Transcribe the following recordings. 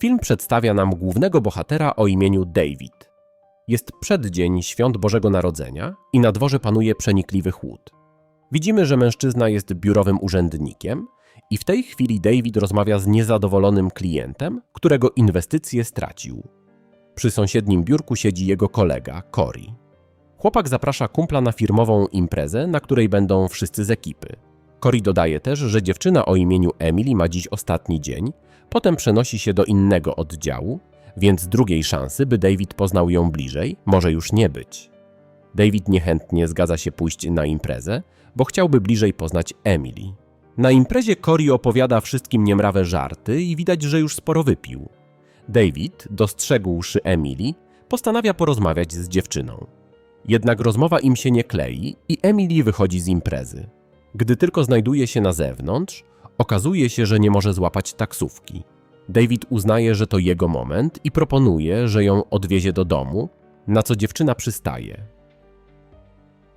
Film przedstawia nam głównego bohatera o imieniu David. Jest przeddzień świąt Bożego Narodzenia i na dworze panuje przenikliwy chłód. Widzimy, że mężczyzna jest biurowym urzędnikiem i w tej chwili David rozmawia z niezadowolonym klientem, którego inwestycje stracił. Przy sąsiednim biurku siedzi jego kolega, Cory. Chłopak zaprasza kumpla na firmową imprezę, na której będą wszyscy z ekipy. Cory dodaje też, że dziewczyna o imieniu Emily ma dziś ostatni dzień, potem przenosi się do innego oddziału, więc drugiej szansy, by David poznał ją bliżej, może już nie być. David niechętnie zgadza się pójść na imprezę, bo chciałby bliżej poznać Emily. Na imprezie Cory opowiada wszystkim niemrawe żarty i widać, że już sporo wypił. David, dostrzegłszy Emily, postanawia porozmawiać z dziewczyną. Jednak rozmowa im się nie klei i Emily wychodzi z imprezy. Gdy tylko znajduje się na zewnątrz, okazuje się, że nie może złapać taksówki. David uznaje, że to jego moment i proponuje, że ją odwiezie do domu, na co dziewczyna przystaje.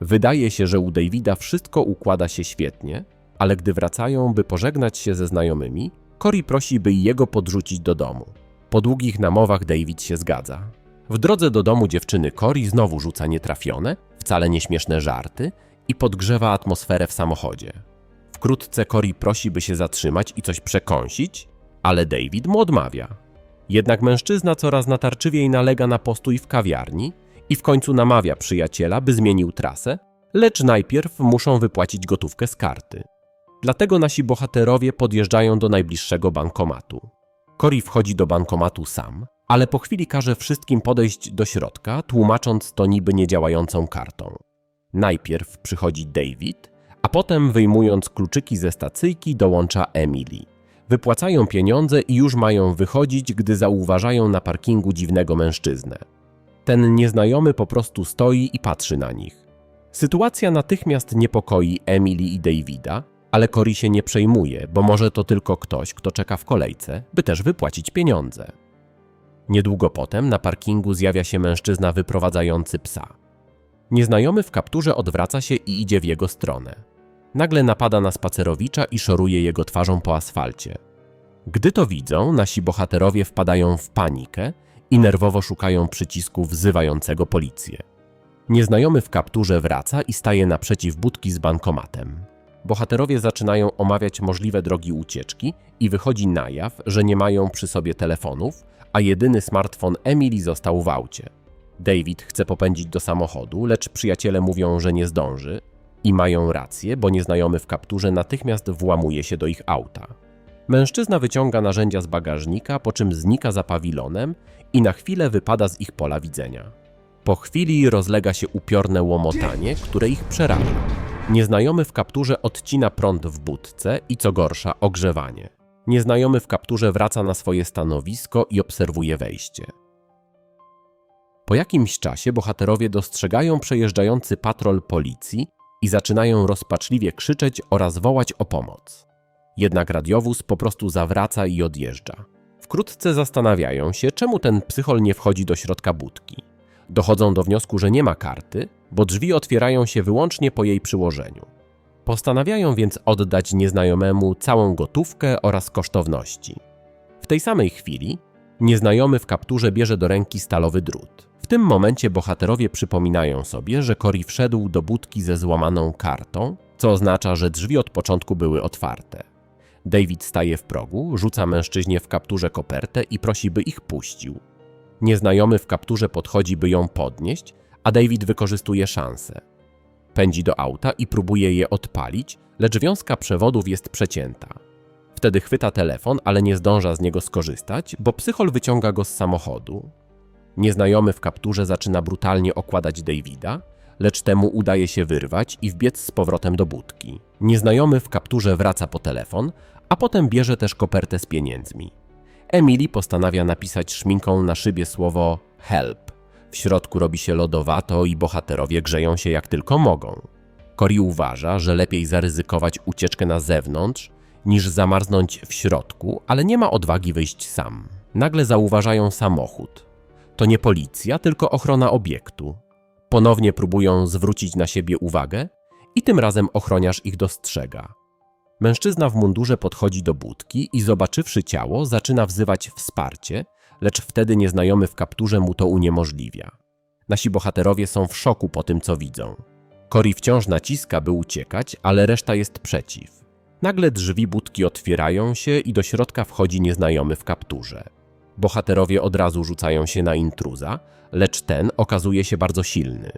Wydaje się, że u Davida wszystko układa się świetnie, ale gdy wracają, by pożegnać się ze znajomymi, Cory prosi, by jego podrzucić do domu. Po długich namowach David się zgadza. W drodze do domu dziewczyny Cory znowu rzuca nietrafione, wcale nieśmieszne żarty i podgrzewa atmosferę w samochodzie. Wkrótce Cory prosi, by się zatrzymać i coś przekąsić, ale David mu odmawia. Jednak mężczyzna coraz natarczywiej nalega na postój w kawiarni i w końcu namawia przyjaciela, by zmienił trasę, lecz najpierw muszą wypłacić gotówkę z karty. Dlatego nasi bohaterowie podjeżdżają do najbliższego bankomatu. Cory wchodzi do bankomatu sam, ale po chwili każe wszystkim podejść do środka, tłumacząc to niby niedziałającą kartą. Najpierw przychodzi David, a potem wyjmując kluczyki ze stacyjki dołącza Emily. Wypłacają pieniądze i już mają wychodzić, gdy zauważają na parkingu dziwnego mężczyznę. Ten nieznajomy po prostu stoi i patrzy na nich. Sytuacja natychmiast niepokoi Emily i Davida, ale Cory się nie przejmuje, bo może to tylko ktoś, kto czeka w kolejce, by też wypłacić pieniądze. Niedługo potem na parkingu zjawia się mężczyzna wyprowadzający psa. Nieznajomy w kapturze odwraca się i idzie w jego stronę. Nagle napada na spacerowicza i szoruje jego twarzą po asfalcie. Gdy to widzą, nasi bohaterowie wpadają w panikę i nerwowo szukają przycisku wzywającego policję. Nieznajomy w kapturze wraca i staje naprzeciw budki z bankomatem. Bohaterowie zaczynają omawiać możliwe drogi ucieczki i wychodzi na jaw, że nie mają przy sobie telefonów, a jedyny smartfon Emily został w aucie. David chce popędzić do samochodu, lecz przyjaciele mówią, że nie zdąży i mają rację, bo nieznajomy w kapturze natychmiast włamuje się do ich auta. Mężczyzna wyciąga narzędzia z bagażnika, po czym znika za pawilonem i na chwilę wypada z ich pola widzenia. Po chwili rozlega się upiorne łomotanie, które ich przeraża. Nieznajomy w kapturze odcina prąd w budce i co gorsza ogrzewanie. Nieznajomy w kapturze wraca na swoje stanowisko i obserwuje wejście. Po jakimś czasie bohaterowie dostrzegają przejeżdżający patrol policji i zaczynają rozpaczliwie krzyczeć oraz wołać o pomoc. Jednak radiowóz po prostu zawraca i odjeżdża. Wkrótce zastanawiają się, czemu ten psychol nie wchodzi do środka budki. Dochodzą do wniosku, że nie ma karty, bo drzwi otwierają się wyłącznie po jej przyłożeniu. Postanawiają więc oddać nieznajomemu całą gotówkę oraz kosztowności. W tej samej chwili nieznajomy w kapturze bierze do ręki stalowy drut. W tym momencie bohaterowie przypominają sobie, że Cory wszedł do budki ze złamaną kartą, co oznacza, że drzwi od początku były otwarte. David staje w progu, rzuca mężczyźnie w kapturze kopertę i prosi, by ich puścił. Nieznajomy w kapturze podchodzi, by ją podnieść, a David wykorzystuje szansę. Pędzi do auta i próbuje je odpalić, lecz wiązka przewodów jest przecięta. Wtedy chwyta telefon, ale nie zdąża z niego skorzystać, bo psychol wyciąga go z samochodu. Nieznajomy w kapturze zaczyna brutalnie okładać Davida, lecz temu udaje się wyrwać i wbiec z powrotem do budki. Nieznajomy w kapturze wraca po telefon, a potem bierze też kopertę z pieniędzmi. Emily postanawia napisać szminką na szybie słowo help. W środku robi się lodowato i bohaterowie grzeją się jak tylko mogą. Cory uważa, że lepiej zaryzykować ucieczkę na zewnątrz, niż zamarznąć w środku, ale nie ma odwagi wyjść sam. Nagle zauważają samochód. To nie policja, tylko ochrona obiektu. Ponownie próbują zwrócić na siebie uwagę i tym razem ochroniarz ich dostrzega. Mężczyzna w mundurze podchodzi do budki i zobaczywszy ciało, zaczyna wzywać wsparcie, lecz wtedy nieznajomy w kapturze mu to uniemożliwia. Nasi bohaterowie są w szoku po tym, co widzą. Cory wciąż naciska, by uciekać, ale reszta jest przeciw. Nagle drzwi budki otwierają się i do środka wchodzi nieznajomy w kapturze. Bohaterowie od razu rzucają się na intruza, lecz ten okazuje się bardzo silny.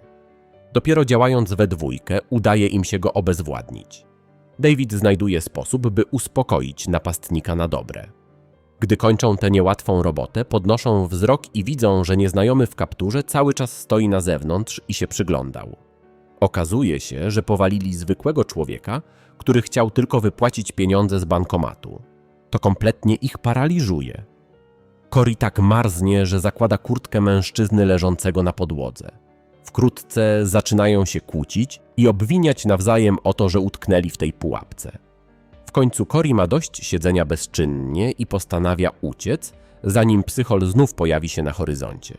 Dopiero działając we dwójkę, udaje im się go obezwładnić. David znajduje sposób, by uspokoić napastnika na dobre. Gdy kończą tę niełatwą robotę, podnoszą wzrok i widzą, że nieznajomy w kapturze cały czas stoi na zewnątrz i się przyglądał. Okazuje się, że powalili zwykłego człowieka, który chciał tylko wypłacić pieniądze z bankomatu. To kompletnie ich paraliżuje. Cory tak marznie, że zakłada kurtkę mężczyzny leżącego na podłodze. Wkrótce zaczynają się kłócić i obwiniać nawzajem o to, że utknęli w tej pułapce. W końcu Cory ma dość siedzenia bezczynnie i postanawia uciec, zanim psychol znów pojawi się na horyzoncie.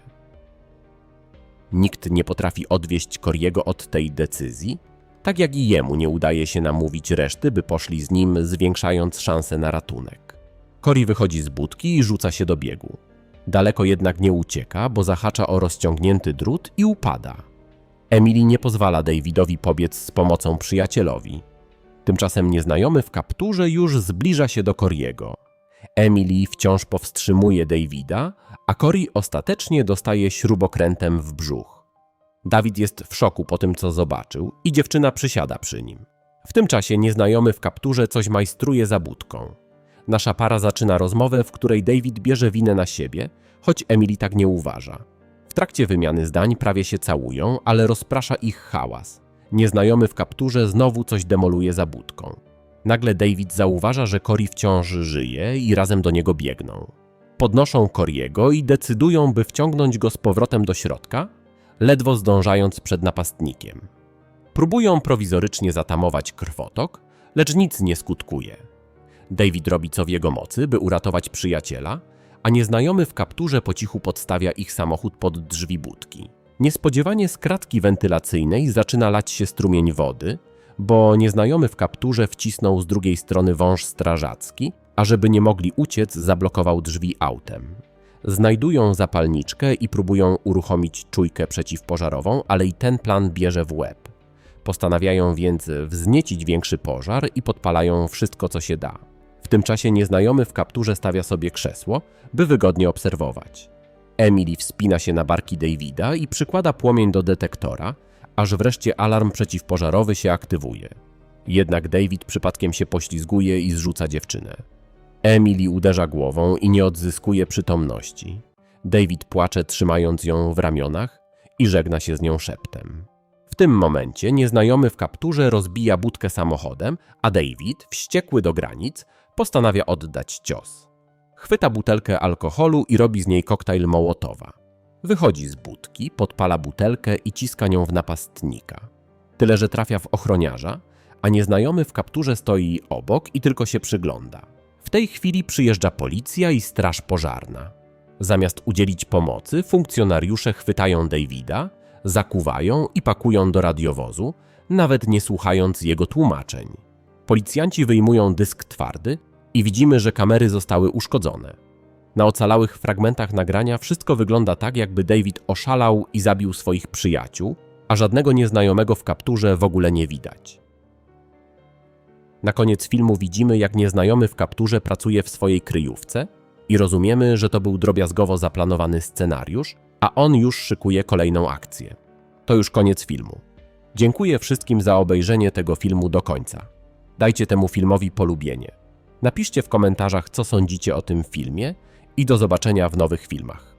Nikt nie potrafi odwieść Koriego od tej decyzji, tak jak i jemu nie udaje się namówić reszty, by poszli z nim, zwiększając szanse na ratunek. Cory wychodzi z budki i rzuca się do biegu. Daleko jednak nie ucieka, bo zahacza o rozciągnięty drut i upada. Emily nie pozwala Davidowi pobiec z pomocą przyjacielowi. Tymczasem nieznajomy w kapturze już zbliża się do Coriego. Emily wciąż powstrzymuje Davida, a Cory ostatecznie dostaje śrubokrętem w brzuch. Dawid jest w szoku po tym, co zobaczył i dziewczyna przysiada przy nim. W tym czasie nieznajomy w kapturze coś majstruje za budką. Nasza para zaczyna rozmowę, w której David bierze winę na siebie, choć Emily tak nie uważa. W trakcie wymiany zdań prawie się całują, ale rozprasza ich hałas. Nieznajomy w kapturze znowu coś demoluje za budką. Nagle David zauważa, że Cory wciąż żyje i razem do niego biegną. Podnoszą Coriego i decydują, by wciągnąć go z powrotem do środka, ledwo zdążając przed napastnikiem. Próbują prowizorycznie zatamować krwotok, lecz nic nie skutkuje. David robi co w jego mocy, by uratować przyjaciela, a nieznajomy w kapturze po cichu podstawia ich samochód pod drzwi budki. Niespodziewanie z kratki wentylacyjnej zaczyna lać się strumień wody, bo nieznajomy w kapturze wcisnął z drugiej strony wąż strażacki, a żeby nie mogli uciec, zablokował drzwi autem. Znajdują zapalniczkę i próbują uruchomić czujkę przeciwpożarową, ale i ten plan bierze w łeb. Postanawiają więc wzniecić większy pożar i podpalają wszystko, co się da. W tym czasie nieznajomy w kapturze stawia sobie krzesło, by wygodnie obserwować. Emily wspina się na barki Davida i przykłada płomień do detektora, aż wreszcie alarm przeciwpożarowy się aktywuje. Jednak David przypadkiem się poślizguje i zrzuca dziewczynę. Emily uderza głową i nie odzyskuje przytomności. David płacze, trzymając ją w ramionach i żegna się z nią szeptem. W tym momencie nieznajomy w kapturze rozbija budkę samochodem, a David, wściekły do granic, postanawia oddać cios. Chwyta butelkę alkoholu i robi z niej koktajl Mołotowa. Wychodzi z budki, podpala butelkę i ciska nią w napastnika. Tyle, że trafia w ochroniarza, a nieznajomy w kapturze stoi obok i tylko się przygląda. W tej chwili przyjeżdża policja i straż pożarna. Zamiast udzielić pomocy, funkcjonariusze chwytają Davida, zakuwają i pakują do radiowozu, nawet nie słuchając jego tłumaczeń. Policjanci wyjmują dysk twardy i widzimy, że kamery zostały uszkodzone. Na ocalałych fragmentach nagrania wszystko wygląda tak, jakby David oszalał i zabił swoich przyjaciół, a żadnego nieznajomego w kapturze w ogóle nie widać. Na koniec filmu widzimy, jak nieznajomy w kapturze pracuje w swojej kryjówce i rozumiemy, że to był drobiazgowo zaplanowany scenariusz, a on już szykuje kolejną akcję. To już koniec filmu. Dziękuję wszystkim za obejrzenie tego filmu do końca. Dajcie temu filmowi polubienie. Napiszcie w komentarzach, co sądzicie o tym filmie i do zobaczenia w nowych filmach.